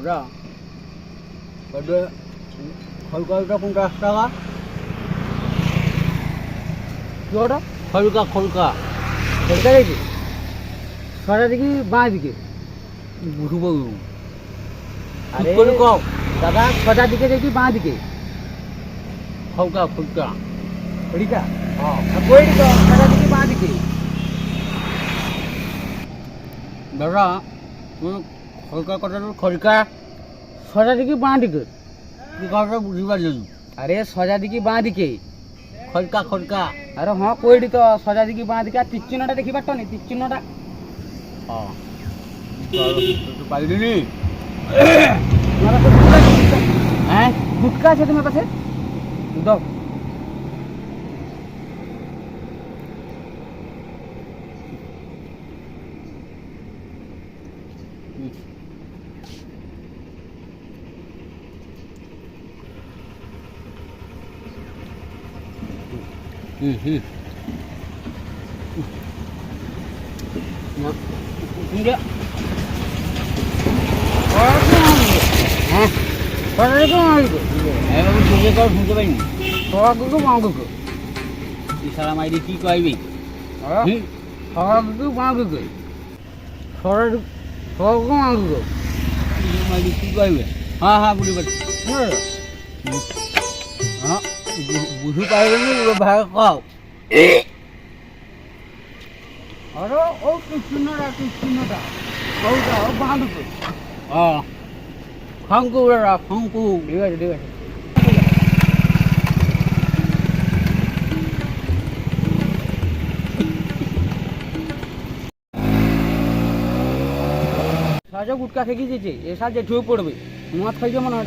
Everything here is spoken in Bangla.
ওটা ওটা হলকা কোনটা? একশো টাকা কি ওটা খলকা খলকা। খলকা দেখি ছটা দিকে বাঁ দিকে? বুঝব আরে কম। দাদা ছটার দিকে দেখি বাঁ দিকে। খলকা খলকা। ওইটা হ্যাঁ। ওইটা দিকে? দাদা খলকা কথাটো খলকা ছটার দিকে বাঁ দিকে। কি কথাটা বুঝি পারলি আরে ছটা দিকে বাঁ দিকে। খলকা খলকা আরে হ্যাঁ কইডি তো? ছটা দিকে বাঁ দিকে। আর তীর চিহ্নটা দেখি পারতো নি তীর চিহ্নটা হ্যাঁ। তো পাইলি তোমার গুটকা আছে, হ্যাঁ গুটকা আছে তোমার কাছে দাও। হুম হুম হ্যাঁ ছটা দিকে বাঁ দিকে এভাবে বুঝে কর শুনতে পাইনি ছটা দিকে বাঁ দিকে ইশারা মাইরি কি কইবি দিকে ছটা দিকে বাঁ দিকে মাইরি কি কইবে হ্যাঁ হ্যাঁ পারছি বুঝলে? হ্যাঁ বুঝি পাইবেনি ভাই কও। আরে ও তীর চিহ্নটা ওইটা ও হ্যাঁ রা ফাঙ্কু ঠিক আছে ঠিক আছে। সাজা গুটকা খেয়ে দিয়েছে এ সাজ জেঠুও পড়বে। মদ খাইছে মনে হয়।